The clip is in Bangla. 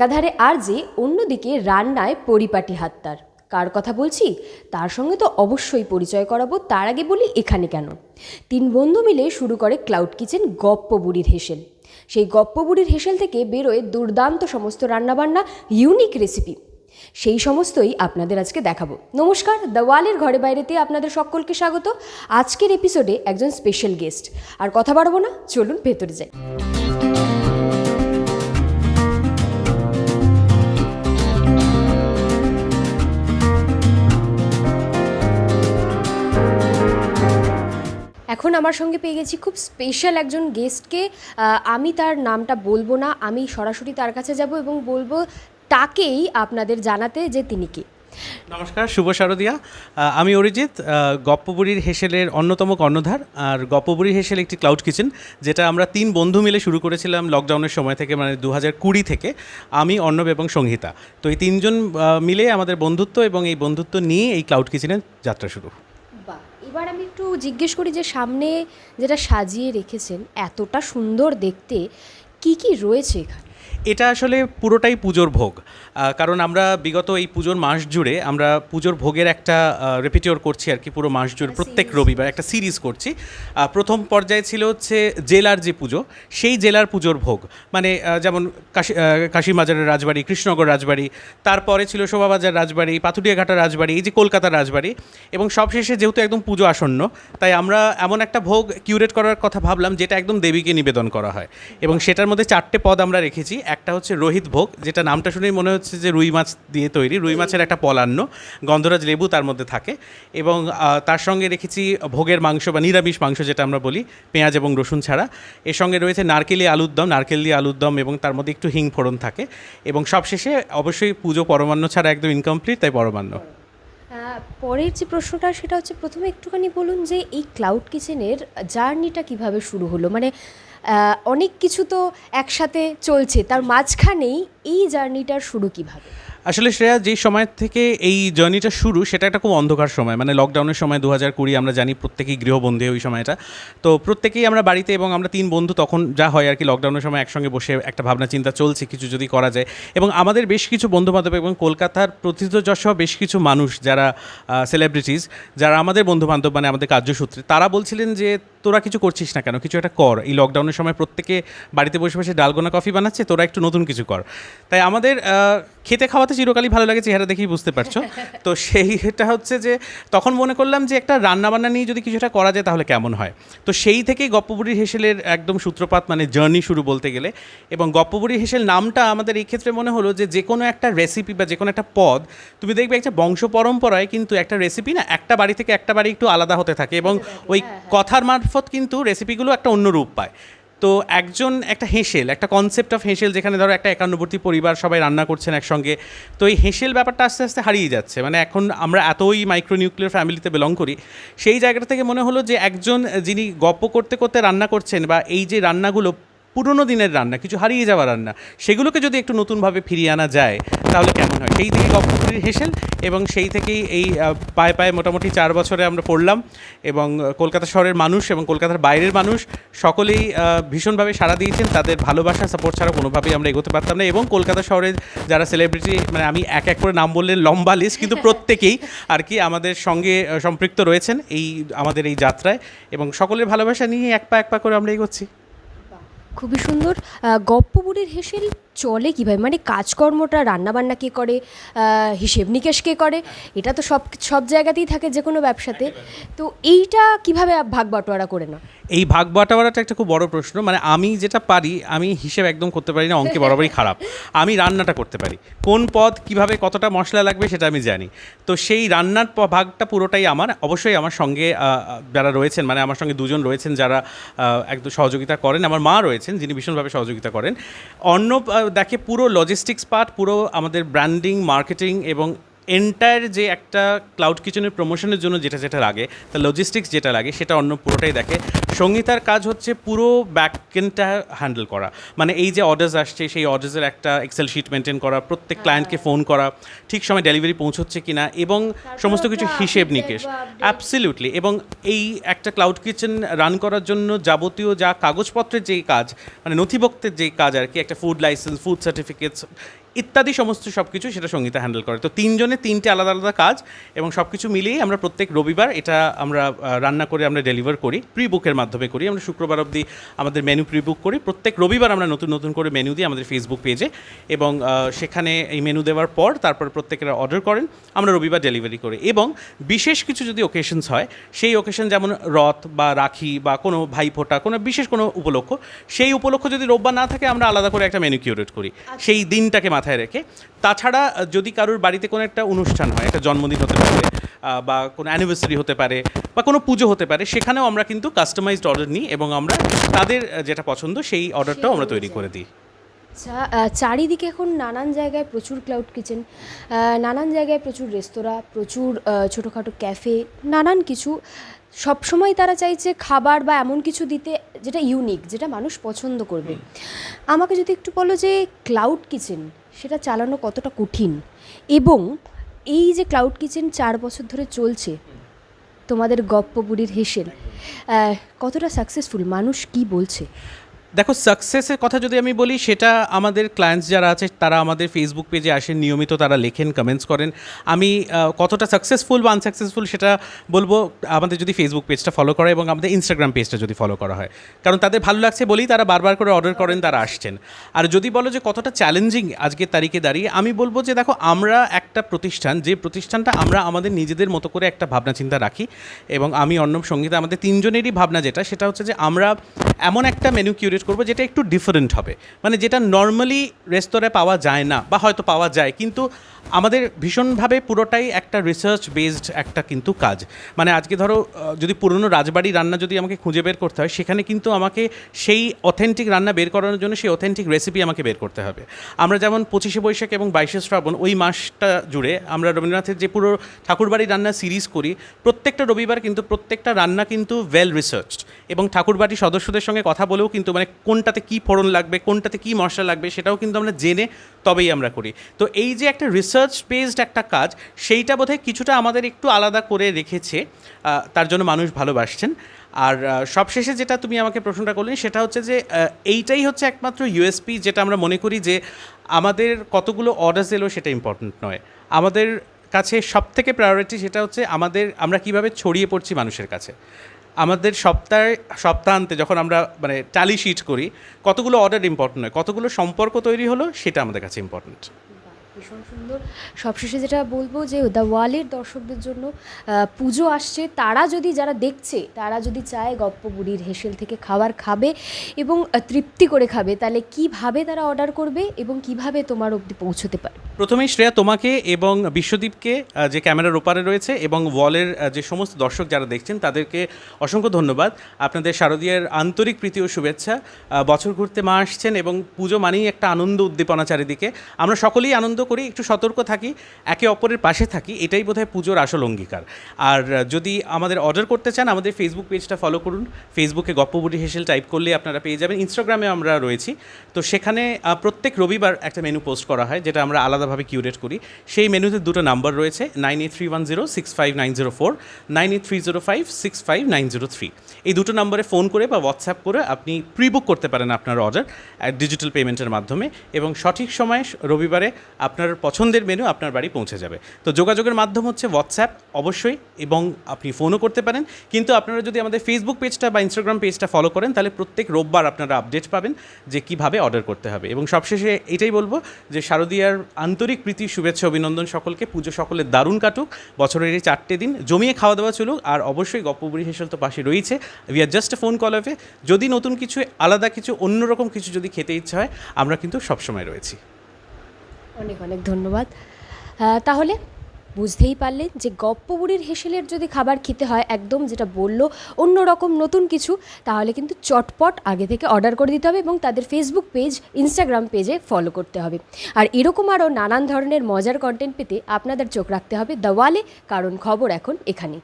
একাধারে আর যে অন্যদিকে রান্নায় পরিপাটি হাত্তার। কার কথা বলছি? তার সঙ্গে তো অবশ্যই পরিচয় করাবো, তার আগে বলি এখানে কেন? তিন বন্ধু মিলে শুরু করে ক্লাউড কিচেন গপ্প বুড়ির হেসেল। সেই গপ্প বুড়ির হেসেল থেকে বেরোয় দুর্দান্ত সমস্ত রান্নাবান্না ইউনিক রেসিপি সেই সমস্তই আপনাদের আজকে দেখাবো। নমস্কার, দ্য ওয়ালের ঘরে বাইরেতে আপনাদের সকলকে স্বাগত। আজকের এপিসোডে একজন স্পেশাল গেস্ট আর কথা বাড়বো না, চলুন ভেতরে যাই। এখন আমার সঙ্গে পেয়ে গেছি খুব স্পেশাল একজন গেস্টকে আমি তার নামটা বলব না, আমি সরাসরি তার কাছে যাব এবং বলব তাকেই আপনাদের জানাতে যে তিনি কে। নমস্কার, শুভ শারদিয়া। আমি অরিজিৎ গপ্পবুড়ির হেসেলের অন্যতম কর্ণধার। আর গপ্পবুড়ির হেসেল একটি ক্লাউড কিচেন যেটা আমরা তিন বন্ধু মিলে শুরু করেছিলাম লকডাউনের সময় থেকে মানে দু হাজার কুড়ি থেকে। আমি, অর্ণব এবং সংহিতা। তো এই তিনজন মিলে আমাদের বন্ধুত্ব এবং এই বন্ধুত্ব নিয়ে এই ক্লাউড কিচেনের যাত্রা শুরু। এবার আমি একটু জিজ্ঞেস করি যে সামনে যেটা সাজিয়ে রেখেছেন, এতটা সুন্দর দেখতে, কি কি রয়েছে এখানে? এটা আসলে পুরোটাই পুজোর ভোগ। কারণ আমরা বিগত এই পুজোর মাস জুড়ে আমরা পুজোর ভোগের একটা রেপিটিওর করছি আর কি পুরো মাস জুড়ে প্রত্যেক রবিবার একটা সিরিজ করছি। প্রথম পর্যায়ে ছিল হচ্ছে জেলার যে পুজো সেই জেলার পুজোর ভোগ। মানে যেমন কাশি আহ, কাশিমাজারের রাজবাড়ি কৃষ্ণনগর রাজবাড়ি তারপরে ছিল শোভাবাজার রাজবাড়ি পাথুরিয়াঘাটা রাজবাড়ি এই যে কলকাতার রাজবাড়ি। এবং সবশেষে যেহেতু একদম পুজো আসন্ন তাই আমরা এমন একটা ভোগ কিউরেট করার কথা ভাবলাম যেটা একদম দেবীকে নিবেদন করা হয়। এবং সেটার মধ্যে চারটে পদ আমরা রেখেছি। একটা হচ্ছে রোহিত ভোগ, যেটা নামটা শুনেই মনে হচ্ছে যে রুই মাছ দিয়ে তৈরি, রুই মাছের একটা পলান্ন, গন্ধরাজ লেবু তার মধ্যে থাকে। এবং তার সঙ্গে রেখেছি ভোগের মাংস বা নিরামিষ মাংস যেটা আমরা বলি, পেঁয়াজ এবং রসুন ছাড়া। এর সঙ্গে রয়েছে নারকেলি আলুর দম, নারকেল দিয়ে আলুর দম এবং তার মধ্যে একটু হিং ফোড়ন থাকে। এবং সবশেষে অবশ্যই পুজো পরমান্ন ছাড়া একদম ইনকমপ্লিট তাই পরমান্ন। পরের যে প্রশ্নটা, সেটা হচ্ছে প্রথমে একটুখানি বলুন যে এই ক্লাউড কিচেনের জার্নিটা কীভাবে শুরু হলো? মানে অনেক কিছু তো একসাথে চলছে। তার মাঝখানেই এই জার্নিটার শুরু কীভাবে? আসলে শ্রেয়া, যেই সময় থেকে এই জার্নিটা শুরু, সেটা একটা খুব অন্ধকার সময়। মানে লকডাউনের সময় দু হাজার কুড়ি আমরা জানি প্রত্যেকেই গৃহবন্দী ওই সময়টা। তো প্রত্যেকেই আমরা বাড়িতে এবং আমরা তিন বন্ধু তখন যা হয় আর কি লকডাউনের সময় একসঙ্গে বসে একটা ভাবনা চিন্তা চলছে, কিছু যদি করা যায়। এবং আমাদের বেশ কিছু বন্ধু বান্ধব এবং কলকাতার প্রথিতযশ বেশ কিছু মানুষ যারা সেলিব্রিটিস যারা আমাদের বন্ধু বান্ধব মানে আমাদের কার্যসূত্রে, তারা বলছিলেন যে, তোরা কিছু করছিস না কেন? কিছু একটা কর। এই লকডাউনের সময় প্রত্যেকে বাড়িতে বসে বসে ডালগোনা কফি বানাচ্ছে, তোরা একটু নতুন কিছু কর। তাই আমাদের খেতে খেতে খাওয়াতে চিরকালই ভালো লাগে চেহারা দেখেই বুঝতে পারছ। তো সেইটা হচ্ছে যে তখন মনে করলাম যে একটা রান্নাবান্না নিয়ে যদি কিছুটা করা যায় তাহলে কেমন হয়? তো সেই থেকেই গপ্পবুড়ির হেসেলের একদম সূত্রপাত মানে জার্নি শুরু বলতে গেলে। এবং গপ্পবুড়ির হেসেল নামটা আমাদের এই ক্ষেত্রে মনে হলো যে যে কোনো একটা রেসিপি বা যে কোনো একটা পদ তুমি দেখবে একটা বংশ পরম্পরায় কিন্তু একটা রেসিপি না একটা বাড়ি থেকে একটা বাড়ি একটু আলাদা হতে থাকে এবং ওই কথার মারফত কিন্তু রেসিপিগুলো একটা অন্য রূপ পায়। তো একজন একটা হেঁসেল, একটা কনসেপ্ট অফ হেঁসেল যেখানে ধরো একটা একান্নবর্তী পরিবার সবাই রান্না করছেন একসঙ্গে, তো এই হেঁসেল ব্যাপারটা আস্তে আস্তে হারিয়ে যাচ্ছে। মানে এখন আমরা এতই মাইক্রোনিউক্লিয়ার ফ্যামিলিতে বিলং করি, সেই জায়গাটা থেকে মনে হলো যে একজন যিনি গপ্প করতে করতে রান্না করছেন বা এই যে রান্নাগুলো পুরোনো দিনের রান্না কিছু হারিয়ে যাওয়া রান্না সেগুলোকে যদি একটু নতুনভাবে ফিরিয়ে আনা যায় তাহলে কেমন হয়? সেই থেকে গপ্পপুরীর হেসেল এবং সেই থেকেই এই পায়ে পায়ে মোটামুটি চার বছরে আমরা পড়লাম এবং কলকাতা শহরের মানুষ এবং কলকাতার বাইরের মানুষ সকলেই ভীষণভাবে সাড়া দিয়েছেন। তাদের ভালোবাসা সাপোর্ট ছাড়া কোনোভাবেই আমরা এগোতে পারতাম না এবং কলকাতা শহরের যারা সেলিব্রিটি মানে আমি এক এক করে নাম বললে লম্বা লিস্ট কিন্তু প্রত্যেকেই আর কি আমাদের সঙ্গে সম্পৃক্ত রয়েছেন এই আমাদের এই যাত্রায় এবং সকলের ভালোবাসা নিয়ে এক পা এক পা করে আমরা এগোচ্ছি। খুবই সুন্দর। গপ্পবুড়ির হেসেল চলে কীভাবে? মানে কাজকর্মটা, রান্নাবান্না কে করে? হিসেব নিকেশ কে করে? এটা তো সব সব জায়গাতেই থাকে যে কোনো ব্যবসাতে। তো এইটা কীভাবে ভাগ বাটোয়ারা করে না এই ভাগ বাটোয়ারাটা একটা খুব বড় প্রশ্ন মানে আমি যেটা পারি আমি হিসেব একদম করতে পারি না অঙ্কে বরাবরই খারাপ। আমি রান্নাটা করতে পারি। কোন পদ কীভাবে কতটা মশলা লাগবে সেটা আমি জানি। তো সেই রান্নার ভাগটা পুরোটাই আমার। অবশ্যই আমার সঙ্গে যারা রয়েছেন মানে আমার সঙ্গে দুজন রয়েছেন যারা একদম সহযোগিতা করেন আমার মা রয়েছেন যিনি ভীষণভাবে সহযোগিতা করেন। অন্য দেখে পুরো লজিস্টিক্স পার্ট পুরো আমাদের ব্র্যান্ডিং মার্কেটিং এবং এন্টায়ার যে একটা ক্লাউড কিচেনের প্রমোশনের জন্য যেটা যেটা লাগে তা লজিস্টিক্স যেটা লাগে সেটা অন্য পুরোটাই দেখে। সঙ্গীতার কাজ হচ্ছে পুরো ব্যাকএন্ডটা হ্যান্ডেল করা। মানে এই যে অর্ডার্স আসছে সেই অর্ডার্সের একটা এক্সেল শিট মেনটেন করা প্রত্যেক ক্লায়েন্টকে ফোন করা ঠিক সময় ডেলিভারি পৌঁছচ্ছে কিনা এবং সমস্ত কিছু হিসেব নিকেশ। অ্যাবসলিউটলি এবং এই একটা ক্লাউড কিচেন রান করার জন্য যাবতীয় যা কাগজপত্রের যেই কাজ মানে নথিভুক্তের যেই কাজ আর কি একটা ফুড লাইসেন্স ফুড সার্টিফিকেটস ইত্যাদি সমস্ত সব কিছু সেটা সঙ্গীতা হ্যান্ডেল করে। তো তিনজনে তিনটে আলাদা আলাদা কাজ এবং সব কিছু মিলিয়েই আমরা প্রত্যেক রবিবার এটা আমরা রান্না করে আমরা ডেলিভার করি প্রি বুকের মাধ্যমে করি। আমরা শুক্রবার অবধি আমাদের মেনু প্রি বুক করি। প্রত্যেক রবিবার আমরা নতুন নতুন করে মেনু দিই আমাদের ফেসবুক পেজে এবং সেখানে এই মেনু দেওয়ার পর তারপর প্রত্যেকেরা অর্ডার করেন আমরা রবিবার ডেলিভারি করি। এবং বিশেষ কিছু যদি ওকেশনস হয় সেই ওকেশন যেমন রথ বা রাখি বা কোনো ভাইফোঁটা কোনো বিশেষ কোনো উপলক্ষ সেই উপলক্ষ যদি রোববার না থাকে আমরা আলাদা করে একটা মেনু কিউরেট করি। সেই দিনটাকে মাথায় রেখে। তাছাড়া যদি কারোর বাড়িতে কোনো একটা অনুষ্ঠান হয় একটা জন্মদিন হতে পারে বা কোনো অ্যানিভার্সারি হতে পারে বা কোনো পুজো হতে পারে সেখানেও আমরা কিন্তু কাস্টমাইজড অর্ডার নিই এবং আমরা তাদের যেটা পছন্দ সেই অর্ডারটাও আমরা তৈরি করে দিই। আচ্ছা চারিদিকে এখন নানান জায়গায় প্রচুর ক্লাউড কিচেন নানান জায়গায় প্রচুর রেস্তোরাঁ প্রচুর ছোটোখাটো ক্যাফে নানান কিছু। সবসময় তারা চাইছে খাবার বা এমন কিছু দিতে যেটা ইউনিক যেটা মানুষ পছন্দ করবে। আমাকে যদি একটু বলো যে ক্লাউড কিচেন সেটা চালানো কতটা কঠিন? এবং এই যে ক্লাউড কিচেন চার বছর ধরে চলছে, তোমাদের গপ্পপুরীর হেসেল কতটা সাকসেসফুল মানুষ কি বলছে? দেখো সাকসেসের কথা যদি আমি বলি, সেটা আমাদের ক্লায়েন্টস যারা আছে, তারা আমাদের ফেসবুক পেজে আসেন, নিয়মিত তারা লেখেন কমেন্টস করেন। আমি কতটা সাকসেসফুল বা আনসাকসেসফুল সেটা বলব, আমাদের যদি ফেসবুক পেজটা ফলো করা এবং আমাদের ইনস্টাগ্রাম পেজটা যদি ফলো করা হয়। কারণ তাদের ভালো লাগছে বলেই তারা বারবার করে অর্ডার করেন, তারা আসছেন। আর যদি বলো যে কতটা চ্যালেঞ্জিং আজকের তারিখে দাঁড়িয়ে, আমি বলব যে দেখো, আমরা একটা প্রতিষ্ঠান, যে প্রতিষ্ঠানটা আমরা আমাদের নিজেদের মতো করে একটা ভাবনা চিন্তা রাখি, এবং আমি অর্ণব সঙ্গীতা, আমাদের তিনজনেরই ভাবনা যেটা, সেটা হচ্ছে যে আমরা এমন একটা মেনু কিউরেট করব যেটা একটু ডিফারেন্ট হবে। মানে যেটা নর্মালি রেস্তোরাঁয় পাওয়া যায় না, বা হয়তো পাওয়া যায়, কিন্তু আমাদের ভীষণভাবে পুরোটাই একটা রিসার্চ বেসড একটা কিন্তু কাজ। মানে আজকে ধরো যদি পুরনো রাজবাড়ি রান্না যদি আমাকে খুঁজে বের করতে হয়, সেখানে কিন্তু আমাকে সেই অথেন্টিক রান্না বের করানোর জন্য সেই অথেন্টিক রেসিপি আমাকে বের করতে হবে। আমরা যেমন পঁচিশে বৈশাখ এবং বাইশে শ্রাবণ, ওই মাসটা জুড়ে আমরা রবীন্দ্রনাথের যে পুরো ঠাকুরবাড়ি রান্না সিরিজ করি, প্রত্যেকটা রবিবার কিন্তু প্রত্যেকটা রান্না কিন্তু ওয়েল রিসার্চড এবং ঠাকুরবাড়ির সদস্যদের সঙ্গে কথা বলেও কিন্তু মানে কোনটাতে কী ফোড়ন লাগবে, কোনটাতে কী মশলা লাগবে সেটাও কিন্তু আমরা জেনে তবেই আমরা করি। তো এই যে একটা রিসার্চ বেসড একটা কাজ, সেইটা বোধহয় কিছুটা আমাদের একটু আলাদা করে রেখেছে তার জন্য মানুষ ভালোবাসছেন। আর সবশেষে যেটা তুমি আমাকে প্রশ্নটা করলে, সেটা হচ্ছে যে এইটাই হচ্ছে একমাত্র ইউএসপি যেটা আমরা মনে করি যে, আমাদের কতগুলো অর্ডার এলো সেটা ইম্পর্ট্যান্ট নয়। আমাদের কাছে সব থেকে প্রায়োরিটি সেটা হচ্ছে আমাদের, আমরা কীভাবে ছড়িয়ে পড়ছি মানুষের কাছে। আমাদের সপ্তাহে, সপ্তাহান্তে যখন আমরা মানে টালি শিট করি, কতগুলো অর্ডার ইম্পর্টেন্ট হয়, কতগুলো সম্পর্ক তৈরি হলো, সেটা আমাদের কাছে ইম্পর্টেন্ট ভীষণ সুন্দর। সবশেষে যেটা বলব যে দ্য ওয়ালের দর্শকদের জন্য পুজো আসছে। তারা যদি যারা দেখছে, তারা যদি চায় গপ্প বুড়ির হেসেল থেকে খাবার খাবে এবং তৃপ্তি করে খাবে, তাহলে কীভাবে তারা অর্ডার করবে এবং কীভাবে তোমার অবধি পৌঁছতে পারে? প্রথমেই শ্রেয়া, তোমাকে এবং বিশ্বদীপকে যে ক্যামেরার ওপারে রয়েছে এবং ওয়ালের যে সমস্ত দর্শক যারা দেখছেন, তাদেরকে অসংখ্য ধন্যবাদ। আপনাদের শারদীয়ার আন্তরিক প্রীতি ও শুভেচ্ছা। বছর ঘুরতে মা আসছেন এবং পুজো মানেই একটা আনন্দ উদ্দীপনা চারিদিকে। আমরা সকলেই আনন্দ করি, একটু সতর্ক থাকি, একে অপরের পাশে থাকি, এটাই বোধহয় পুজোর আসল অঙ্গীকার। আর যদি আমাদের অর্ডার করতে চান, আমাদের ফেসবুক পেজটা ফলো করুন। ফেসবুকে গপ্পবুড়ি হেসেল টাইপ করলে আপনারা পেয়ে যাবেন। ইনস্টাগ্রামে আমরা রয়েছি। তো সেখানে প্রত্যেক রবিবার একটা মেনু পোস্ট করা হয়, যেটা আমরা আলাদাভাবে কিউরেট করি। সেই মেনুতে দুটো নাম্বার রয়েছে nine eight three one zero six five nine zero four nine eight three zero five six five nine zero three এই দুটো নম্বরে ফোন করে বা হোয়াটসঅ্যাপ করে আপনি প্রি বুক করতে পারেন আপনার অর্ডার ডিজিটাল পেমেন্টের মাধ্যমে। এবং সঠিক সময়ে রবিবারে আপনার পছন্দের মেনু আপনার বাড়ি পৌঁছে যাবে। তো যোগাযোগের মাধ্যম হচ্ছে হোয়াটসঅ্যাপ অবশ্যই, এবং আপনি ফোনও করতে পারেন। কিন্তু আপনারা যদি আমাদের ফেসবুক পেজটা বা ইনস্টাগ্রাম পেজটা ফলো করেন, তাহলে প্রত্যেক রোববার আপনারা আপডেট পাবেন যে কীভাবে অর্ডার করতে হবে। এবং সবশেষে এটাই বলব যে শারদীয়ার আন্তরিক প্রীতি, শুভেচ্ছা, অভিনন্দন সকলকে। পুজো সকলের দারুণ কাটুক। বছরের এই চারটে দিন জমিয়ে খাওয়া দাওয়া চলুক। আর অবশ্যই গপ্পবুড়ি হেসেল তো পাশে রয়েছে। We are just phone call অ্যাভে যদি নতুন কিছু, আলাদা কিছু, অন্যরকম কিছু যদি খেতে ইচ্ছা হয়, আমরা কিন্তু সবসময় রয়েছি। অনেক অনেক ধন্যবাদ। তাহলে বুঝতেই পারলেন যে গপ্প বুড়ির হেসেলের যদি খাবার খেতে হয় একদম যেটা বলল অন্য রকম নতুন কিছু, তাহলে কিন্তু চটপট আগে থেকে অর্ডার করে দিতে হবে এবং তাদের ফেসবুক পেজ ইনস্টাগ্রাম পেজে ফলো করতে হবে। আর এরকম আরও নানান ধরনের মজার কন্টেন্ট পেতে আপনাদের চোখ রাখতে হবে দ্য ওয়ালে কারণ খবর এখন এখানে